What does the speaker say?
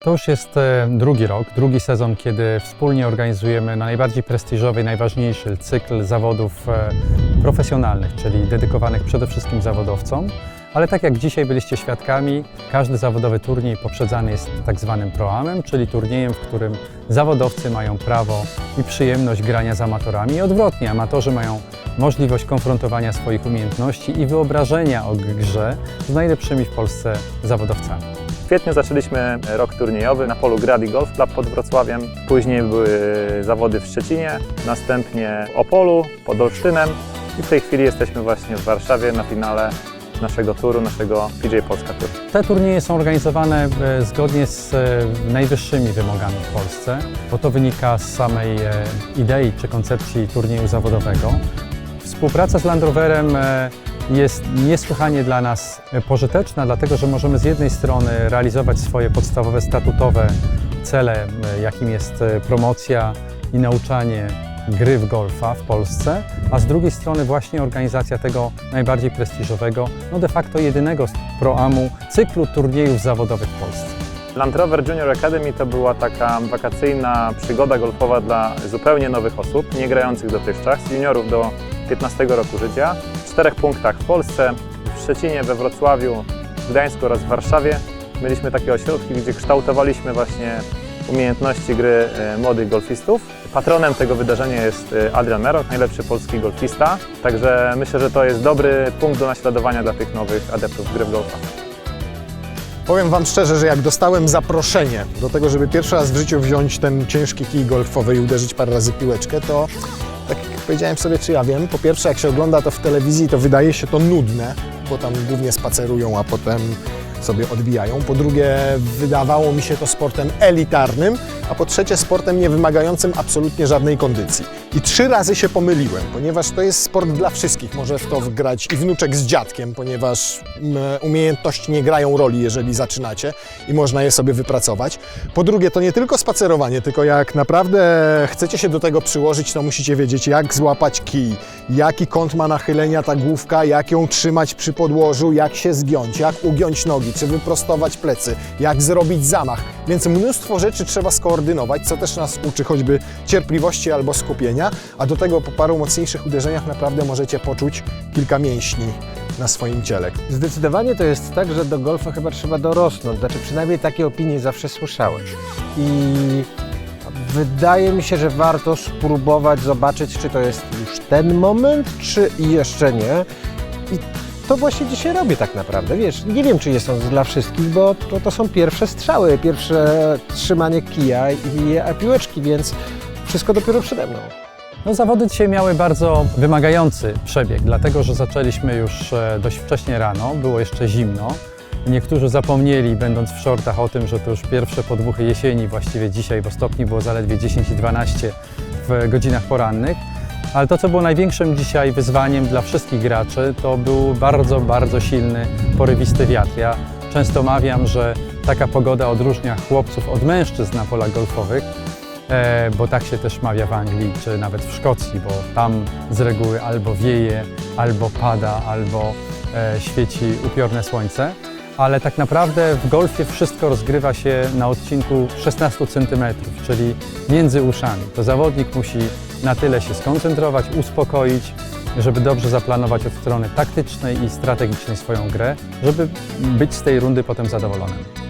To już jest e, drugi rok, drugi sezon, kiedy wspólnie organizujemy na najbardziej prestiżowy, najważniejszy cykl zawodów e, profesjonalnych, czyli dedykowanych przede wszystkim zawodowcom. Ale tak jak dzisiaj byliście świadkami, każdy zawodowy turniej poprzedzany jest tak zwanym proamem, czyli turniejem, w którym zawodowcy mają prawo i przyjemność grania z amatorami i odwrotnie, amatorzy mają możliwość konfrontowania swoich umiejętności i wyobrażenia o grze z najlepszymi w Polsce zawodowcami. Kwietniu zaczęliśmy rok turniejowy na polu Grady Golf Club pod Wrocławiem. Później były zawody w Szczecinie, następnie w Opolu, pod Olsztynem i w tej chwili jesteśmy właśnie w Warszawie na finale naszego turu, naszego PJ Polska Tour. Te turnieje są organizowane e, zgodnie z e, najwyższymi wymogami w Polsce, bo to wynika z samej e, idei czy koncepcji turnieju zawodowego. Współpraca z Land Roverem e, jest niesłychanie dla nas pożyteczna, dlatego że możemy z jednej strony realizować swoje podstawowe statutowe cele, e, jakim jest e, promocja i nauczanie gry w golfa w Polsce, a z drugiej strony właśnie organizacja tego najbardziej prestiżowego, no de facto jedynego proamu cyklu turniejów zawodowych w Polsce. Land Rover Junior Academy to była taka wakacyjna przygoda golfowa dla zupełnie nowych osób, nie grających dotychczas, juniorów do 15 roku życia. W czterech punktach w Polsce, w Szczecinie, we Wrocławiu, w Gdańsku oraz w Warszawie. Mieliśmy takie ośrodki, gdzie kształtowaliśmy właśnie umiejętności gry e, młodych golfistów. Patronem tego wydarzenia jest e, Adrian Merok, najlepszy polski golfista. Także myślę, że to jest dobry punkt do naśladowania dla tych nowych adeptów gry w golfa. Powiem Wam szczerze, że jak dostałem zaproszenie do tego, żeby pierwszy raz w życiu wziąć ten ciężki kij golfowy i uderzyć parę razy piłeczkę, to powiedziałem sobie, czy ja wiem, po pierwsze jak się ogląda to w telewizji, to wydaje się to nudne, bo tam głównie spacerują, a potem sobie odbijają. Po drugie, wydawało mi się to sportem elitarnym, a po trzecie sportem nie wymagającym absolutnie żadnej kondycji. I trzy razy się pomyliłem, ponieważ to jest sport dla wszystkich. Może w to wgrać i wnuczek z dziadkiem, ponieważ mm, umiejętności nie grają roli, jeżeli zaczynacie i można je sobie wypracować. Po drugie, to nie tylko spacerowanie, tylko jak naprawdę chcecie się do tego przyłożyć, to musicie wiedzieć, jak złapać kij, jaki kąt ma nachylenia ta główka, jak ją trzymać przy podłożu, jak się zgiąć, jak ugiąć nogi, czy wyprostować plecy, jak zrobić zamach. Więc mnóstwo rzeczy trzeba skoordynować, co też nas uczy choćby cierpliwości albo skupienia, a do tego po paru mocniejszych uderzeniach naprawdę możecie poczuć kilka mięśni na swoim ciele. Zdecydowanie to jest tak, że do golfa chyba trzeba dorosnąć. Znaczy przynajmniej takie opinie zawsze słyszałem. I wydaje mi się, że warto spróbować zobaczyć, czy to jest już ten moment, czy jeszcze nie. I to właśnie dzisiaj robię tak naprawdę. Wiesz, nie wiem, czy jest to dla wszystkich, bo to, to są pierwsze strzały, pierwsze trzymanie kija i piłeczki, więc wszystko dopiero przede mną. No, zawody dzisiaj miały bardzo wymagający przebieg, dlatego że zaczęliśmy już e, dość wcześnie rano, było jeszcze zimno. Niektórzy zapomnieli, będąc w shortach, o tym, że to już pierwsze podmuchy jesieni, właściwie dzisiaj, bo stopni było zaledwie 10 i 12 w godzinach porannych. Ale to, co było największym dzisiaj wyzwaniem dla wszystkich graczy, to był bardzo, bardzo silny, porywisty wiatr. Ja często mawiam, że taka pogoda odróżnia chłopców od mężczyzn na polach golfowych, bo tak się też mawia w Anglii czy nawet w Szkocji, bo tam z reguły albo wieje, albo pada, albo e, świeci upiorne słońce. Ale tak naprawdę w golfie wszystko rozgrywa się na odcinku 16 cm, czyli między uszami. To zawodnik musi na tyle się skoncentrować, uspokoić, żeby dobrze zaplanować od strony taktycznej i strategicznej swoją grę, żeby być z tej rundy potem zadowolonym.